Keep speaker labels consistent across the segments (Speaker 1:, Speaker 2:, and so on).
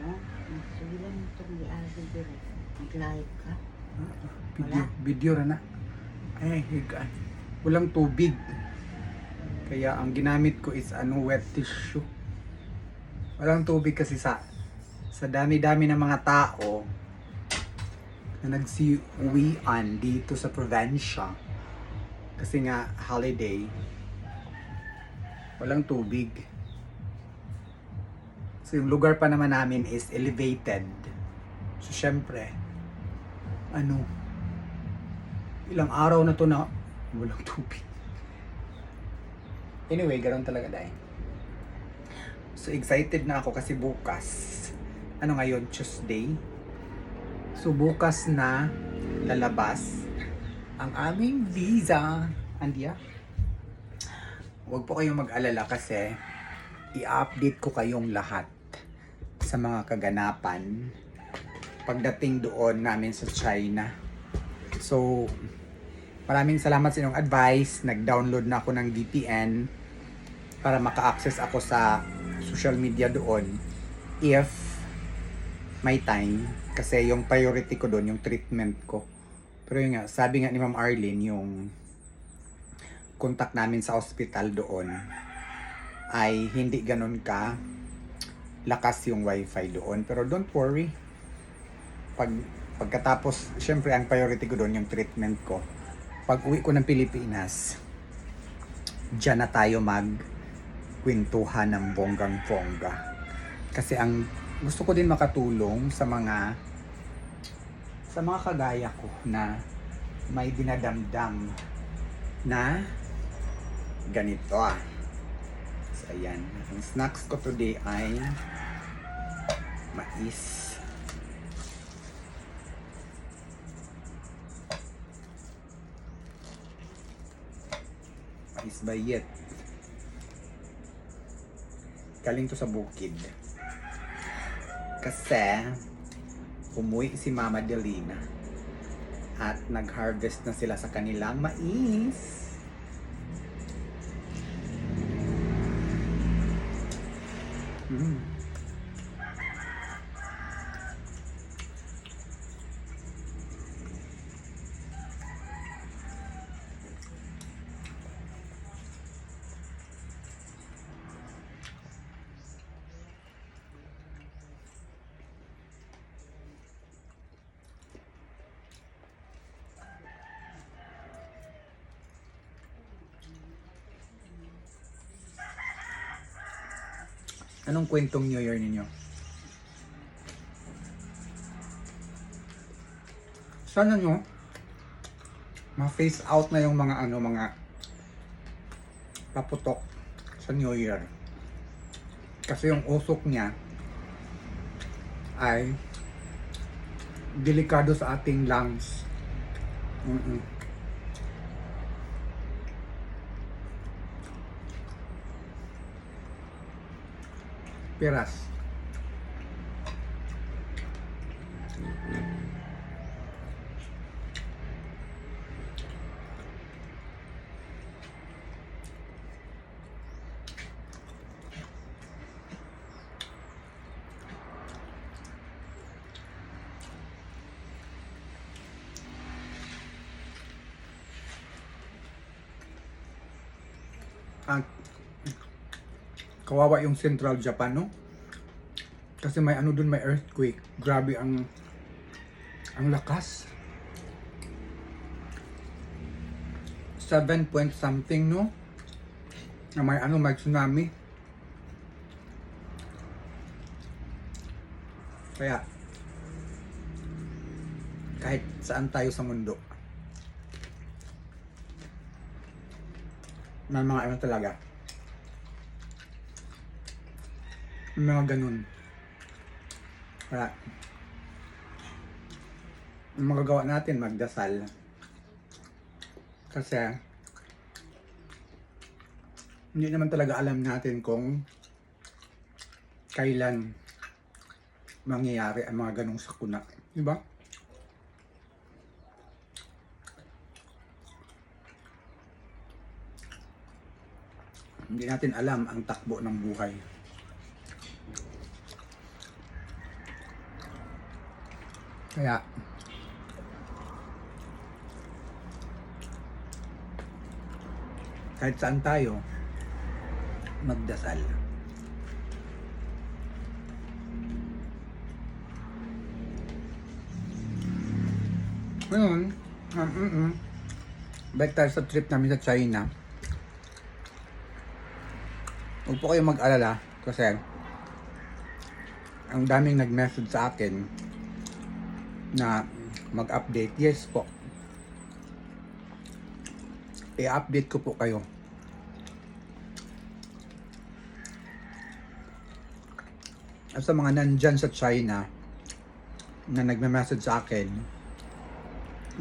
Speaker 1: Oh, nagsugilan mo itong liagi dire. Mag-live ka.
Speaker 2: Video, video ra na. Ay, higa. Walang tubig. Kaya ang ginamit ko is ano, wet tissue. Walang tubig kasi sa sa dami-dami ng mga tao na nagsiuwian dito sa probinsya. Kasi nga, holiday. Walang tubig. So yung lugar pa naman namin is elevated. So syempre, ano, ilang araw na to na walang tubig. Anyway, ganoon talaga dahil. So excited na ako kasi bukas, ano ngayon, Tuesday. So bukas na lalabas ang aming visa. Andiya? Huwag po kayong mag-alala kasi i-update ko kayong lahat sa mga kaganapan pagdating doon namin sa China. So, maraming salamat sa inyong advice. Nag-download na ako ng VPN para maka-access ako sa social media doon if may time. Kasi yung priority ko doon, yung treatment ko. Pero yun nga, sabi nga ni Ma'am Arlene, yung contact namin sa hospital doon ay hindi ganun ka lakas yung wifi doon. Pero don't worry, pag pagkatapos, syempre ang priority ko doon yung treatment ko. Pag uwi ko ng Pilipinas, diyan na tayo mag kwentuhan ng bonggang bongga. Kasi ang gusto ko din makatulong sa mga sa mga kagaya ko na may dinadamdam na ganito ah. Ayan, ang snacks ko today ay mais. Mais bayet. Galing to sa bukid. Kasi umuwi si Mama Delina at nag-harvest na sila sa kanilang mais. Mm. Anong kwentong New Year ninyo? Sana nyo ma-face out na yung mga ano mga paputok sa New Year. Kasi yung usok niya ay delikado sa ating lungs. Mm-mm. Verás. Kawawa yung Central Japan, no? Kasi may ano dun, may earthquake. Grabe ang ang lakas. 7 point something, no? Na may ano, may tsunami. Kaya, kahit saan tayo sa mundo, may mga ano talaga. May mga ganun. Kaya, ang magagawa natin, magdasal. Kasi, hindi naman talaga alam natin kung kailan mangyayari ang mga ganong sakuna. Di ba? Hindi natin alam ang takbo ng buhay. Kaya, kahit saan tayo, magdasal. Ngayon, um, mm, mm, balik tayo sa trip namin sa China. Huwag po kayong mag-alala kasi ang daming nag-message sa akin na mag-update. Yes po. I-update ko po kayo. At sa mga nandyan sa China na nagme-message sa akin,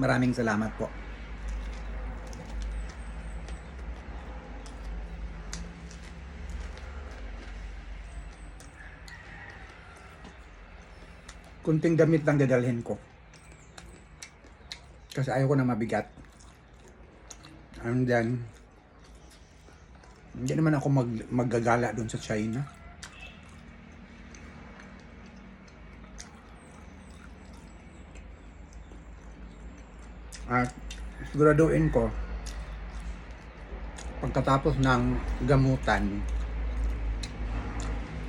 Speaker 2: maraming salamat po. Kunting damit lang dadalhin ko. Kasi ayaw ko na mabigat. And then, hindi naman ako mag, maggagala doon sa China. At siguraduhin ko, pagkatapos ng gamutan,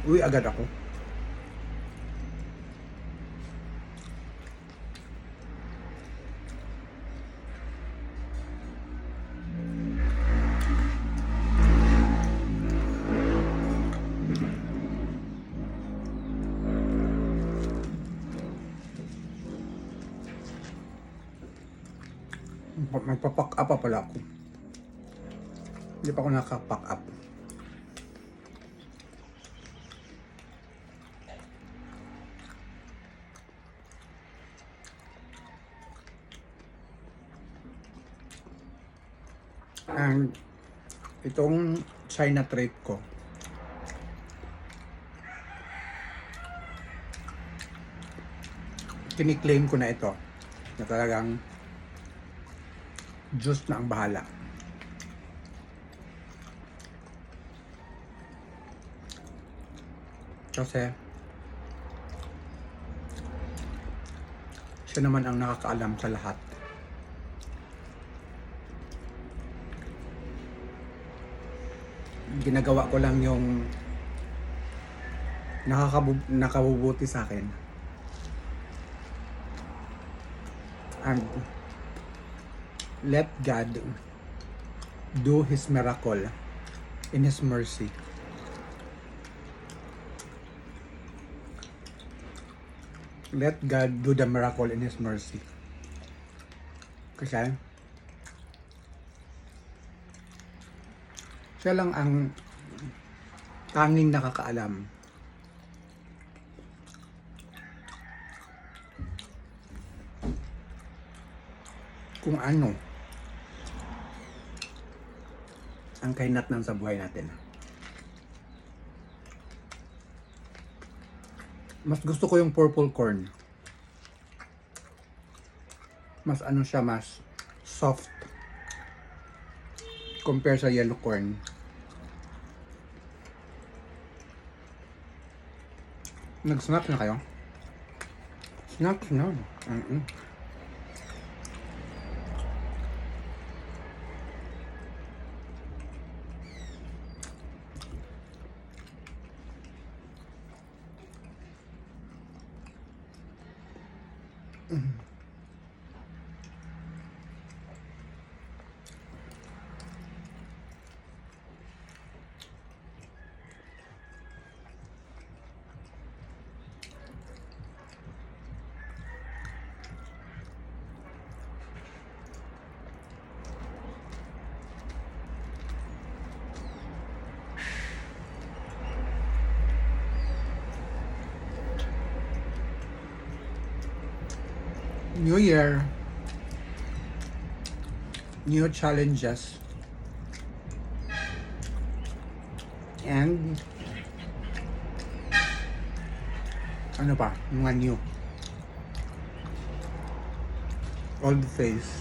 Speaker 2: uwi agad ako. Magpapack up pa pala ako. Hindi pa ako nakapack up. And itong China trip ko, kiniklaim ko na ito na talagang Diyos na ang bahala. Kasi siya naman ang nakakaalam sa lahat. Ginagawa ko lang yung nakakabu- nakabubuti sa akin. And let God do His miracle in His mercy. Let God do the miracle in His mercy. Kasi siya lang ang tanging nakakaalam kung ano ang kahinatnan sa buhay natin. Mas gusto ko yung purple corn. Mas ano siya, mas soft compare sa yellow corn. Nag-snack na kayo? Snack na. Mm-mm. New Year, new challenges, and ano pa, mga new. Old face.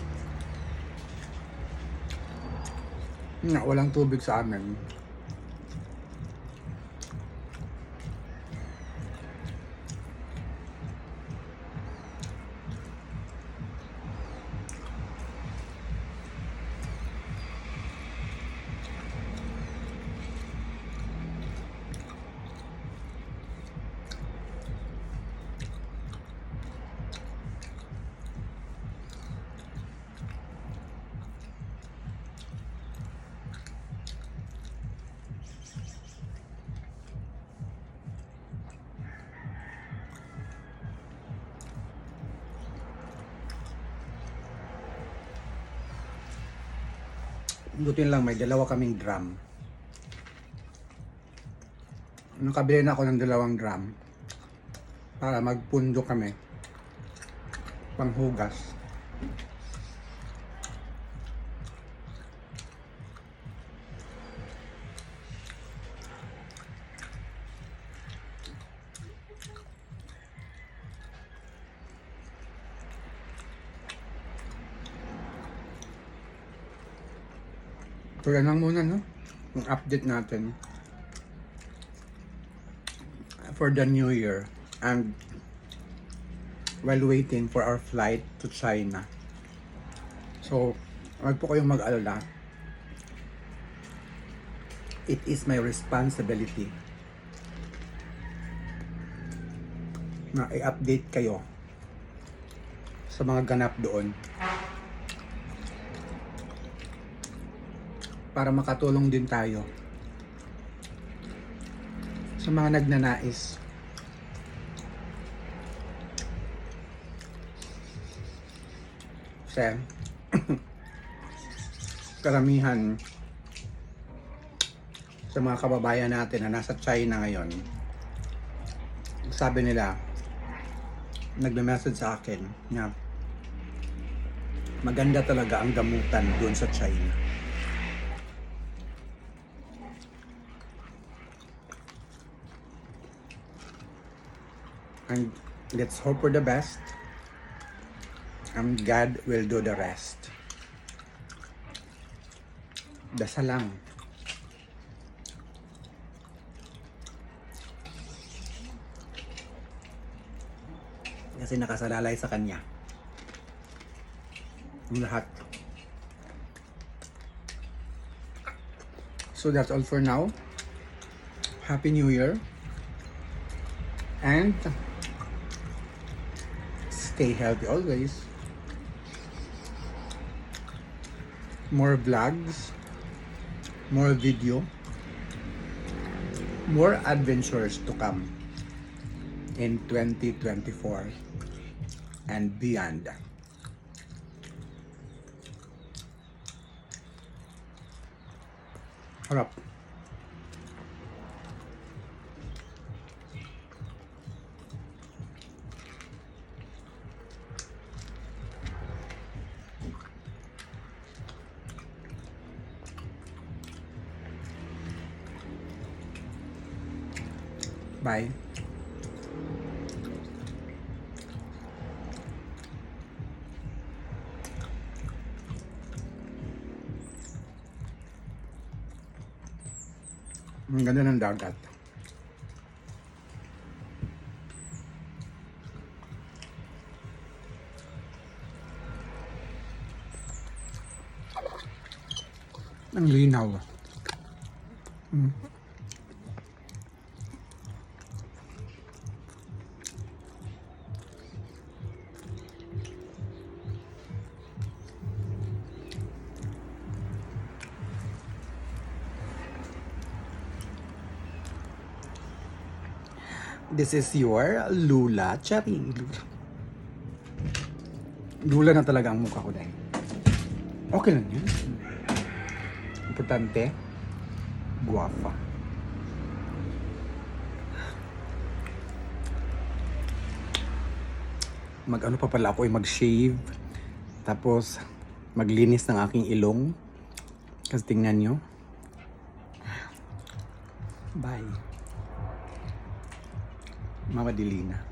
Speaker 2: Na, walang tubig sa amin. Buti lang, may dalawa kaming drum. Nakabili na ako ng dalawang drum para magpundo kami. Panghugas. Yan lang muna no? Yung update natin for the new year and while waiting for our flight to China. So, wag po kayong mag-alala. It is my responsibility na i-update kayo sa mga ganap doon para makatulong din tayo sa mga nagnanais. Kasi karamihan sa mga kababayan natin na nasa China ngayon, sabi nila, nagme-message sa akin na maganda talaga ang gamutan doon sa China. And let's hope for the best. And God will do the rest. Dasal lang. Kasi nakasalalay sa Kanya. Ang lahat. So that's all for now. Happy New Year. And stay healthy always. More vlogs, more video, more adventures to come in 2024 and beyond. Harap. Bye. Ang ganda ng dagat. Ang linaw. Mm. This is your Lula Cherry. Lula. Lula na talaga ang mukha ko dahil. Okay lang yun. Importante, guwapa. Mag-ano pa pala ako ay mag-shave. Tapos, maglinis ng aking ilong. Kasi tingnan nyo. Bye. Mama Dilina.